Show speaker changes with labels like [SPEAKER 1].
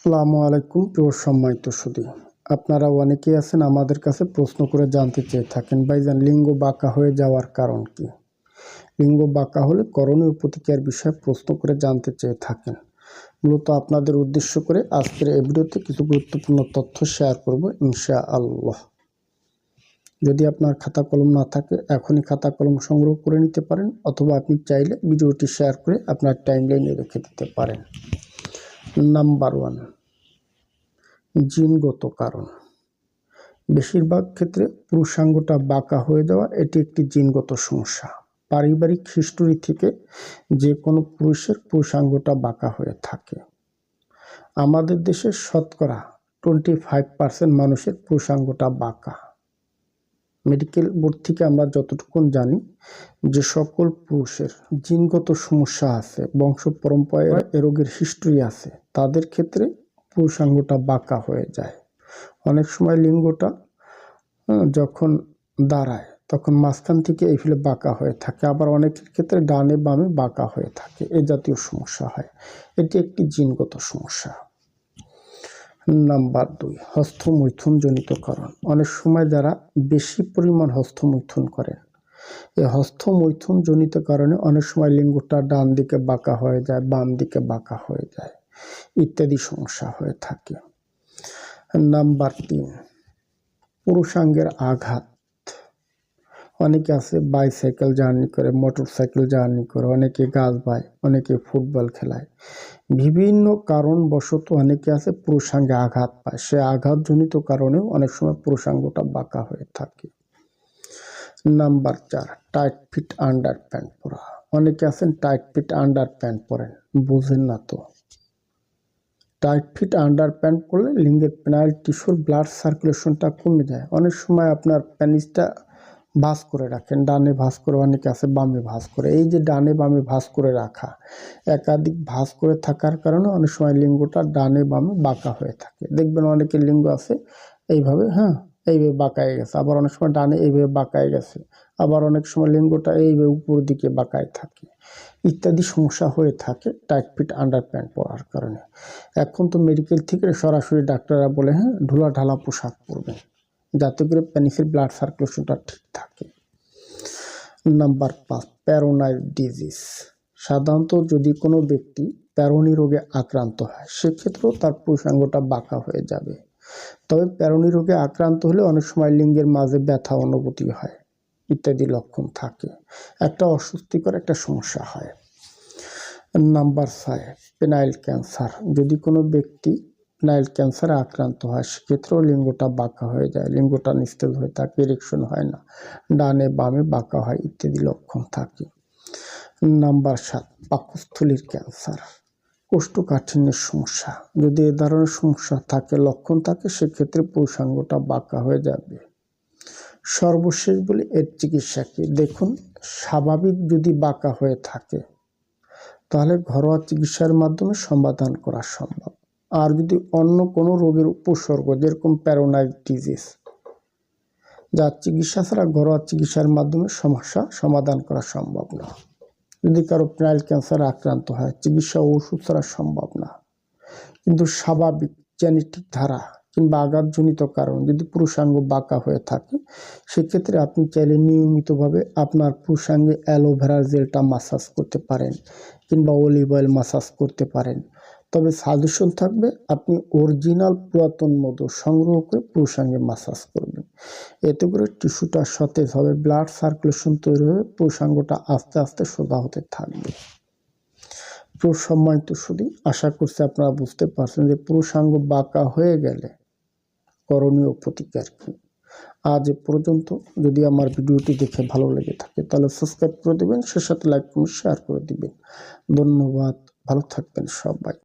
[SPEAKER 1] আসসালামু আলাইকুম, প্রিয় সম্মানিত সুদী আপনারা অনেকেই আছেন আমাদের কাছে প্রশ্ন করে জানতে চেয়ে থাকেন, ভাইজান, লিঙ্গ বাঁকা হয়ে যাওয়ার কারণ কি? লিঙ্গ বাঁকা হলে করণীয় প্রতিক্রিয়ার বিষয়ে প্রশ্ন করে জানতে চেয়ে থাকেন। মূলত আপনাদের উদ্দেশ্য করে আজকের এই ভিডিওতে কিছু গুরুত্বপূর্ণ তথ্য শেয়ার করব ইনশা আল্লাহ যদি আপনার খাতা কলম না থাকে, এখনই খাতা কলম সংগ্রহ করে নিতে পারেন, অথবা আপনি চাইলে ভিডিওটি শেয়ার করে আপনার টাইমলাইনে রেখে দিতে পারেন। Number one. জিনগত কারণ। বেশিরভাগ ক্ষেত্রে পুরুষাঙ্গটা বাঁকা হয়ে যাওয়া এটি একটি জিনগত সমস্যা। পারিবারিক হিস্টোরি থেকে যে কোনো পুরুষের পুরুষাঙ্গটা বাঁকা হয়ে থাকে। আমাদের দেশের শতকরা টোয়েন্টি ফাইভ পার্সেন্ট মানুষের পুরুষাঙ্গটা বাঁকা। মেডিকেল বোর্ড থেকে আমরা যতটুকুন জানি যে সকল পুরুষের জিনগত সমস্যা আছে বংশ পরম্পরায় এ রোগের হিস্ট্রি আছে তাদের ক্ষেত্রে পুরুষাঙ্গটা বাঁকা হয়ে যায়। অনেক সময় লিঙ্গটা যখন দাঁড়ায় তখন মাঝখান থেকে এই ফেলে বাঁকা হয়ে থাকে আবার অনেকের ক্ষেত্রে ডানে বামে বাঁকা হয়ে থাকে এ জাতীয় সমস্যা হয়। এটি একটি জিনগত সমস্যা। নাম্বার দুই হস্তমৈথুনজনিত কারণ অনেক সময় যারা বেশি পরিমাণ হস্তমৈথুন করেন এই হস্তমৈথুনজনিত কারণে অনেক সময় লিঙ্গটা ডান দিকে বাঁকা হয়ে যায় বাম দিকে বাঁকা হয়ে যায়, ইত্যাদি সমস্যা হয়ে থাকে। নাম্বার তিন, পুরুষাঙ্গের আঘাত। অনেকে আছে বাইসাইকেল জার্নি করে মোটর সাইকেল জার্নি করে, অনেকে গাছ বায়, অনেকে ফুটবল খেলায়। বিভিন্ন কারণবশত অনেকে আছে পুরুষাঙ্গে আঘাত পায়। সে আঘাতজনিত কারণেও অনেক সময় পুরুষাঙ্গটা বাঁকা হয়ে থাকে। নাম্বার চার টাইট ফিট আন্ডার প্যান্ট পরা। অনেকে আছেন টাইট ফিট আন্ডার প্যান্ট পরেন, বুঝেন না তো। টাইট ফিট আন্ডার প্যান্ট পরলে লিঙ্গের পেনাল টিস্যুর ব্লাড সার্কুলেশনটা কমে যায়। অনেক সময় আপনার প্যানিসটা ভাঁজ করে রাখেন। ডানে ভাঁজ করে, অনেকে আছে বামে ভাঁজ করে। এই যে ডানে বামে ভাঁজ করে রাখা, একাধিক ভাঁজ করে থাকার কারণে অনেক সময় লিঙ্গটা ডানে বামে বাঁকা হয়ে থাকে। দেখবেন অনেকের লিঙ্গ আছে, এইভাবে হ্যাঁ এইভাবে বাঁকায় গেছে। আবার অনেক সময় ডানে এইভাবে বাঁকায় গেছে। আবার অনেক সময় লিঙ্গটা এইভাবে উপর দিকে বাঁকায় থাকে। ইত্যাদি সমস্যা হয়ে থাকে টাইট ফিট আন্ডার প্যান্ট পরার কারণে। এখন তো মেডিকেল থেকে সরাসরি ডাক্তাররা বলে হ্যাঁ ঢোলা ঢালা পোশাক পরবেন। যাতে করে প্যানিসের ব্লাড সার্কুলেশনটা ঠিক থাকে। নাম্বার পাঁচ প্যারোনাইড ডিজিজ সাধারণত যদি কোনো ব্যক্তি প্যারোনি রোগে আক্রান্ত হয়, সেক্ষেত্রেও তার পুরুষাঙ্গটা বাঁকা হয়ে যাবে। তবে প্যারোনি রোগে আক্রান্ত হলে অনেক সময় লিঙ্গের মাঝে ব্যথা, অনুভূতি হয় ইত্যাদি লক্ষণ থাকে। একটা অস্বস্তিকর একটা সমস্যা হয়। নাম্বার ফাইভ পেনাইল ক্যান্সার যদি কোনো ব্যক্তি পেনাইল ক্যান্সারে আক্রান্ত হয়, সেক্ষেত্রেও লিঙ্গটা বাঁকা হয়ে যায়, লিঙ্গটা নিস্তেজ হয়ে থাকে ইরেকশন হয় না, ডানে বামে বাঁকা হয় ইত্যাদি লক্ষণ থাকে। নাম্বার সাত, পাকস্থলীর ক্যান্সার, কোষ্ঠকাঠিন্যের সমস্যা, যদি এ ধরনের সমস্যা থাকে, লক্ষণ থাকে, সেক্ষেত্রে পুরুষাঙ্গটা বাঁকা হয়ে যাবে। সর্বশেষ বলি, এর চিকিৎসা কি? দেখুন, স্বাভাবিক যদি বাঁকা হয়ে থাকে, তাহলে ঘরোয়া চিকিৎসার মাধ্যমে সমাধান করা সম্ভব। আর যদি অন্য কোনো রোগের উপসর্গ, যেরকম প্যারোনাইড ডিজিজ যার চিকিৎসা ছাড়া ঘরোয়া চিকিৎসার মাধ্যমে সমস্যা সমাধান করা সম্ভব না। যদি কারও প্রাইল ক্যান্সার আক্রান্ত হয়, চিকিৎসা ওষুধ ছাড়া সম্ভব না। কিন্তু স্বাভাবিক জেনেটিক ধারা কিংবা আঘাতজনিত কারণ যদি পুরুষাঙ্গ বাঁকা হয়ে থাকে, সেক্ষেত্রে আপনি চাইলে নিয়মিতভাবে আপনার পুরুষাঙ্গে অ্যালোভেরার জেলটা মাসাজ করতে পারেন কিংবা অলিভ অয়েল মাসাজ করতে পারেন। তবে সাজেশন থাকবে, আপনি অরিজিনাল পুরাতন মধু সংগ্রহ করে পুরুষাঙ্গে মাসাজ করবেন। এতে করে টিস্যুটা সতেজ হবে ব্লাড সার্কুলেশন তৈরি হয়ে পুরুষাঙ্গটা আস্তে আস্তে সোজা হতে থাকবে। সম্মানিত শুধু আশা করছি আপনারা বুঝতে পারছেন যে পুরুষাঙ্গ বাঁকা হয়ে গেলে করণীয় প্রতিকার কি। আজ পর্যন্ত, যদি আমার ভিডিওটি দেখে ভালো লেগে থাকে তাহলে সাবস্ক্রাইব করে দেবেন, সে সাথে লাইক কমেন্ট শেয়ার করে দিবেন। ধন্যবাদ, ভালো থাকবেন সবাই।